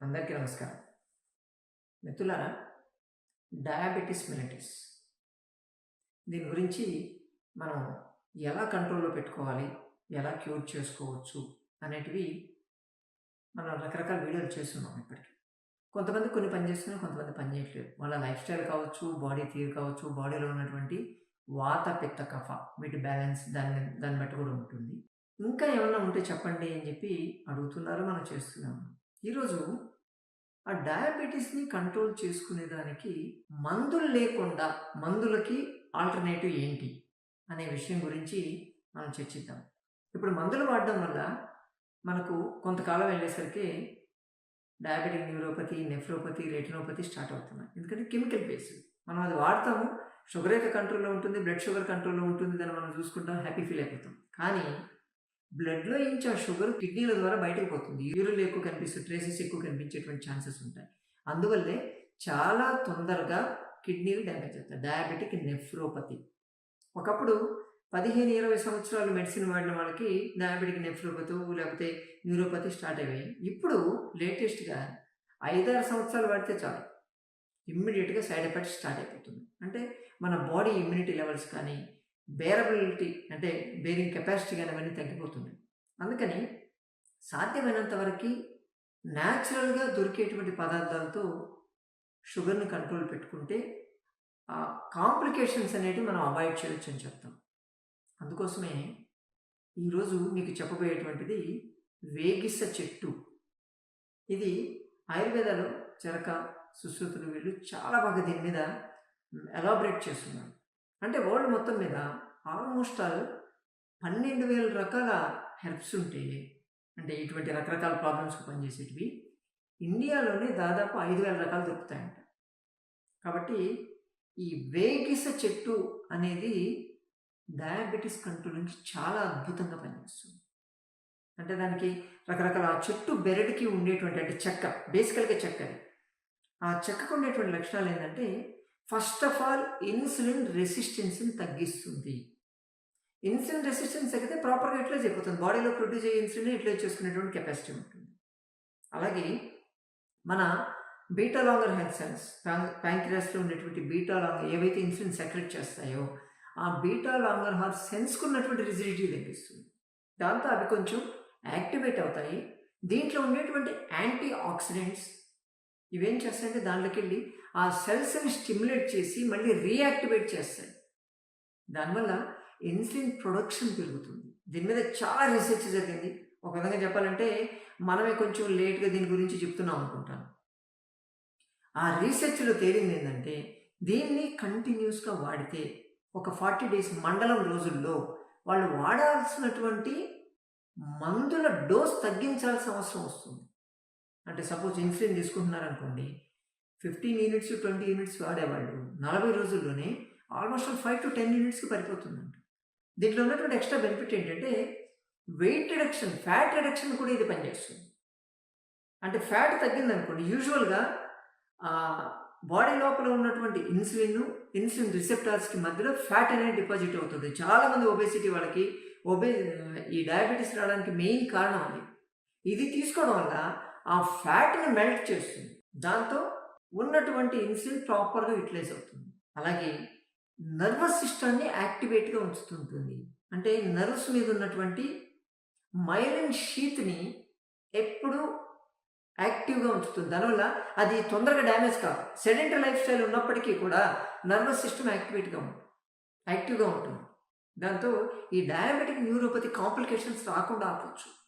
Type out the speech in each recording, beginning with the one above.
అందరికీ నమస్కారం. మిత్రులారా డయాబెటిస్ మిలటిస్ దీని గురించి మనం ఎలా కంట్రోల్లో పెట్టుకోవాలి ఎలా క్యూర్ చేసుకోవచ్చు అనేటివి మనం రకరకాల వీడియోలు చేస్తున్నాం ఇప్పటికి. కొంతమంది కొన్ని పని చేస్తున్నారు కొంతమంది పని చేయట్లేదు. వాళ్ళ లైఫ్ స్టైల్ కావచ్చు బాడీ తీరు కావచ్చు బాడీలో ఉన్నటువంటి వాత పిత్త కఫ వీటి బ్యాలెన్స్ దాన్ని దాన్ని బట్టి కూడా ఉంటుంది. ఇంకా ఏమన్నా ఉంటే చెప్పండి అని చెప్పి అడుగుతున్నారు మనం చేస్తున్నాము ఈరోజు ఆ డయాబెటీస్ని కంట్రోల్ చేసుకునేదానికి మందులు లేకుండా మందులకి ఆల్టర్నేటివ్ ఏంటి అనే విషయం గురించి మనం చర్చిద్దాం. ఇప్పుడు మందులు వాడడం వల్ల మనకు కొంతకాలం వెళ్ళేసరికి diabetic neuropathy nephropathy retinopathy start అవుతున్నాయి. ఎందుకంటే కెమికల్ బేస్డ్ మనం అది వాడతాము షుగర్ అయితే కంట్రోల్లో ఉంటుంది బ్లడ్ షుగర్ కంట్రోల్లో ఉంటుంది దాన్ని మనం చూసుకుంటాం హ్యాపీ ఫీల్ అయిపోతాం. కానీ బ్లడ్లో ఇంచు ఆ షుగర్ కిడ్నీల ద్వారా బయటకు పోతుంది? యూరిన్ ఎక్కువ కనిపిస్తుంది ట్రేసెస్ ఎక్కువ కనిపించేటువంటి ఛాన్సెస్ ఉంటాయి. అందువల్లే చాలా తొందరగా కిడ్నీలు డ్యామేజ్ అవుతాయి. Diabetic nephropathy. ఒకప్పుడు పదిహేను ఇరవై సంవత్సరాలు మెడిసిన్ వాడిన వాళ్ళకి డయాబెటిక్ నెఫ్రోపతి లేకపోతే న్యూరోపతి స్టార్ట్ అయ్యాయి. ఇప్పుడు లేటెస్ట్గా ఐదారు సంవత్సరాలు వాడితే చాలు. ఇమ్మీడియట్గా సైడ్ ఎఫెక్ట్స్ స్టార్ట్ అయిపోతుంది అంటే మన బాడీ ఇమ్యూనిటీ లెవెల్స్ కానీ బేరబిలిటీ అంటే బేరింగ్ కెపాసిటీ కానీ అవన్నీ తగ్గిపోతుంది. అందుకని సాధ్యమైనంత వరకు న్యాచురల్గా దొరికేటువంటి పదార్థాలతో షుగర్ని కంట్రోల్ పెట్టుకుంటే ఆ కాంప్లికేషన్స్ అనేటివి మనం అవాయిడ్ చేయొచ్చు అని చెప్తాం. అందుకోసమే ఈరోజు మీకు చెప్పబోయేటువంటిది వేగిస చెట్టు. ఇది ఆయుర్వేదలో చెరక సుశ్రుతులు వీళ్ళు చాలా బాగా దీని మీద ఎలాబరేట్ చేస్తున్నారు. అంటే వరల్డ్ మొత్తం మీద ఆల్మోస్ట్ ఆల్ పన్నెండు వేల రకాల హెర్బ్స్ ఉంటాయి. అంటే ఇటువంటి రకరకాల ప్రాబ్లమ్స్కి పనిచేసేటివి. ఇండియాలోనే దాదాపు ఐదు వేల రకాలు దొరుకుతాయంట. కాబట్టి ఈ వేగిస చెట్టు అనేది డయాబెటీస్ కంట్రోలింగ్కి చాలా అద్భుతంగా పనిచేస్తుంది. అంటే దానికి రకరకాల ఆ చెట్టు బెరడుకి ఉండేటువంటి అంటే చెక్క బేసికల్గా చెక్క ఆ చెక్కకు ఉండేటువంటి లక్షణాలు ఏంటంటే ఫస్ట్ ఆఫ్ ఆల్ ఇన్సులిన్ రెసిస్టెన్స్ని తగ్గిస్తుంది. ఇన్సులిన్ రెసిస్టెన్స్ తగ్గితే ప్రాపర్గా యూటిలైజ్ అయిపోతుంది బాడీలో ప్రొడ్యూస్ అయ్యే ఇన్సులిన్ యూటిలైజ్ చేసుకునేటువంటి కెపాసిటీ ఉంటుంది. అలాగే మన బీటా లాంగర్ హెల్త్ సెల్స్ ప్యాంక్రియాస్లో ఉండేటువంటి బీటా లాంగర్ ఏవైతే ఇన్సులిన్ సెక్రెట్ చేస్తాయో ఆ బీటా లాంగర్ హార్ సెన్స్కు ఉన్నటువంటి రిజిడిటీ తగ్గిస్తుంది. దాంతో అవి కొంచెం యాక్టివేట్ అవుతాయి. దీంట్లో ఉండేటువంటి యాంటీ ఆక్సిడెంట్స్ ఇవేం చేస్తాయంటే దాంట్లోకి వెళ్ళి ఆ సెల్స్ని స్టిమ్యులేట్ చేసి మళ్ళీ రీయాక్టివేట్ చేస్తాయి. దానివల్ల ఇన్సులిన్ ప్రొడక్షన్ పెరుగుతుంది. దీని మీద చాలా రీసెర్చ్ జరిగింది. ఒక విధంగా చెప్పాలంటే మనమే కొంచెం లేట్గా దీని గురించి చెప్తున్నాం అనుకుంటాను. ఆ రీసెర్చ్లో తేలింది ఏంటంటే దీన్ని కంటిన్యూస్గా వాడితే ఒక ఫార్టీ డేస్ మండలం రోజుల్లో వాళ్ళు వాడాల్సినటువంటి మందుల డోస్ తగ్గించాల్సిన అవసరం వస్తుంది. అంటే సపోజ్ ఇన్సులిన్ తీసుకుంటున్నారనుకోండి ఫిఫ్టీన్ యూనిట్స్ ట్వంటీ యూనిట్స్ వాడేవాళ్ళు. నలభై రోజుల్లోనే ఆల్మోస్ట్ ఫైవ్ టు టెన్ యూనిట్స్కి పడిపోతుందంట. దీంట్లో ఉన్నటువంటి ఎక్స్ట్రా బెనిఫిట్ ఏంటంటే వెయిట్ రిడక్షన్ ఫ్యాట్ రిడక్షన్ కూడా ఇది పనిచేస్తుంది. అంటే ఫ్యాట్ తగ్గిందనుకోండి యూజువల్గా బాడీ లోపల ఉన్నటువంటి ఇన్సులిన్ ఇన్సులిన్ రిసెప్టార్స్కి మధ్యలో ఫ్యాట్ అనేది డిపాజిట్ అవుతుంది. చాలామంది ఒబేసిటీ వాళ్ళకి ఒబే ఈ డయాబెటీస్ రావడానికి మెయిన్ కారణం అది. ఇది తీసుకోవడం వల్ల ఆ ఫ్యాట్ని మెల్ట్ చేస్తుంది. దాంతో ఉన్నటువంటి ఇన్సులిన్ ప్రాపర్గా యూటిలైజ్ అవుతుంది. అలాగే నర్వస్ సిస్టమ్ని యాక్టివేట్గా ఉంచుతుంటుంది. అంటే నర్వ్స్ మీద ఉన్నటువంటి మైలిన్ షీత్ని ఎప్పుడు యాక్టివ్గా ఉంచుతుంది. దానివల్ల అది తొందరగా డ్యామేజ్ కాదు. సెడెంటరీ లైఫ్ స్టైల్ ఉన్నప్పటికీ కూడా నర్వస్ సిస్టమ్ యాక్టివేట్గా ఉంటుంది. యాక్టివ్గా ఉంటుంది. దాంతో ఈ డయాబెటిక్ న్యూరోపతి కాంప్లికేషన్స్ రాకుండా ఆపచ్చు.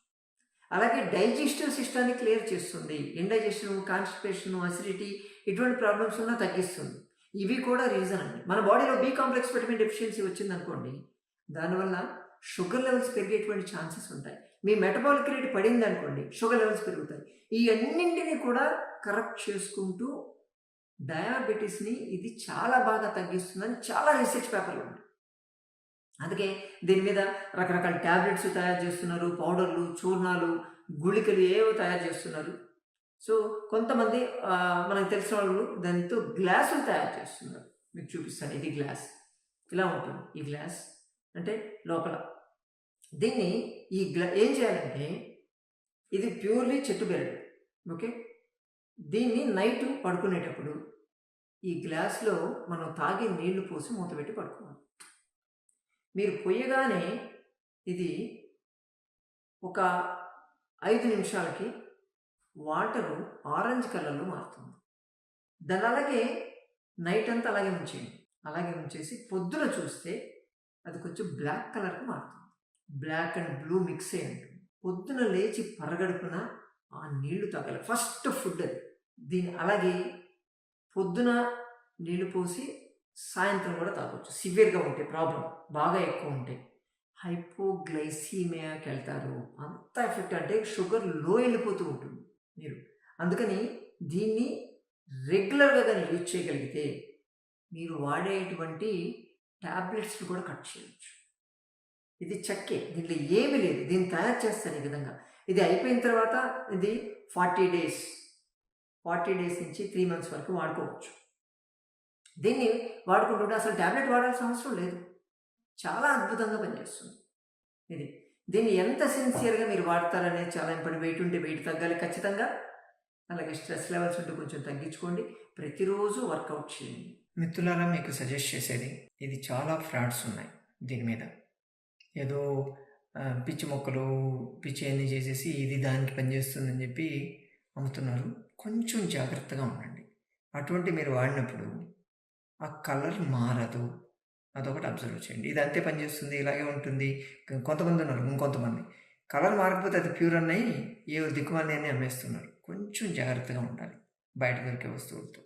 అలాగే డైజెస్టివ్ సిస్టాన్ని క్లియర్ చేస్తుంది. ఇండైజెషన్ కాన్స్టిపేషన్ అసిడిటీ ఇటువంటి ప్రాబ్లమ్స్ ఉన్న తగ్గిస్తుంది. ఇవి కూడా రీజన్ అండి. మన బాడీలో బీ కాంప్లెక్స్ విటమిన్ డెఫిషియన్సీ వచ్చిందనుకోండి దానివల్ల షుగర్ లెవెల్స్ పెరిగేటువంటి ఛాన్సెస్ ఉంటాయి. మీ మెటబాలిక్ రేట్ పడింది అనుకోండి షుగర్ లెవెల్స్ పెరుగుతాయి. ఈ అన్నింటినీ కూడా కరెక్ట్ చేసుకుంటూ డయాబెటీస్ని ఇది చాలా బాగా తగ్గిస్తుందని చాలా రీసెర్చ్ పేపర్లు ఉన్నాయి. అందుకే దీని మీద రకరకాల ట్యాబ్లెట్స్ తయారు చేస్తున్నారు పౌడర్లు చూర్ణాలు గుళికలు ఏవో తయారు చేస్తున్నారు. సో కొంతమంది మనకు తెలిసిన వాళ్ళు దానితో గ్లాసులు తయారు చేస్తున్నారు. మీకు చూపిస్తాను ఇది గ్లాస్. ఇలా ఉంటుంది ఈ గ్లాస్ అంటే లోపల. దీన్ని ఈ గ్లా ఏం చేయాలంటే ఇది ప్యూర్లీ చెట్టు బెరడు ఓకే? దీన్ని నైట్ పడుకునేటప్పుడు ఈ గ్లాస్లో మనం తాగే నీళ్ళు పోసి మూతపెట్టి పడుకోవాలి. మీరు పొయ్యగానే ఇది ఒక ఐదు నిమిషాలకి వాటరు ఆరెంజ్ కలర్లో మారుతుంది. దాని అలాగే నైట్ అంతా అలాగే ఉంచేయండి. అలాగే ఉంచేసి పొద్దున చూస్తే అది కొంచెం బ్లాక్ కలర్కి మారుతుంది. బ్లాక్ అండ్ బ్లూ మిక్స్ అయ్యండి. పొద్దున లేచి పరగడుపున ఆ నీళ్ళు తాగాలి. ఫస్ట్ ఫుడ్ అది. దీని అలాగే పొద్దున నీళ్ళు పోసి సాయంత్రం కూడా తాగొచ్చు. సివియర్గా ఉంటే ప్రాబ్లం బాగా ఎక్కువ ఉంటాయి హైపోగ్లైసీమియాకి వెళ్తారు అంత ఎఫెక్ట్ అంటే షుగర్లో వెళ్ళిపోతూ ఉంటుంది మీరు. అందుకని దీన్ని రెగ్యులర్గా కానీ యూజ్ చేయగలిగితే మీరు వాడేటువంటి ట్యాబ్లెట్స్ని కూడా కట్ చేయవచ్చు ఇది చక్కే. దీంట్లో ఏమీ లేదు. దీన్ని తయారు చేస్తారు ఈ విధంగా. ఇది అయిపోయిన తర్వాత ఇది ఫార్టీ డేస్. ఫార్టీ డేస్ నుంచి త్రీ మంత్స్ వరకు వాడుకోవచ్చు. దీన్ని వాడుకుంటుంటే అసలు ట్యాబ్లెట్ వాడాల్సిన అవసరం లేదు. చాలా అద్భుతంగా పనిచేస్తుంది. ఇది. దీన్ని ఎంత సిన్సియర్గా మీరు వాడతారనేది చాలా ఇంపార్టెంట్. వెయిట్ ఉంటే వెయిట్ తగ్గాలి ఖచ్చితంగా. అలాగే స్ట్రెస్ లెవెల్స్ ఉంటే కొంచెం తగ్గించుకోండి. ప్రతిరోజు వర్కౌట్ చేయండి. మిత్రులారా మీకు సజెస్ట్ చేసేది ఇది చాలా ఫ్రాడ్స్ ఉన్నాయి దీని మీద. ఏదో పిచ్చి మొక్కలు పిచ్చి అన్ని చేసేసి ఇది దానికి పనిచేస్తుందని చెప్పి అమ్ముతున్నారు. కొంచెం జాగ్రత్తగా ఉండండి. అటువంటి మీరు వాడినప్పుడు ఆ కలర్ మారదు. అదొకటి అబ్జర్వ్ చేయండి. ఇది అంతే పనిచేస్తుంది ఇలాగే ఉంటుంది. కొంతమంది ఉన్నారు ఇంకొంతమంది. కలర్ మారకపోతే అది ప్యూర్ అన్నవి ఏ దిక్కుమాలి అని అమ్మేస్తున్నారు. కొంచెం జాగ్రత్తగా ఉండాలి బయట దొరికే వస్తువులతో.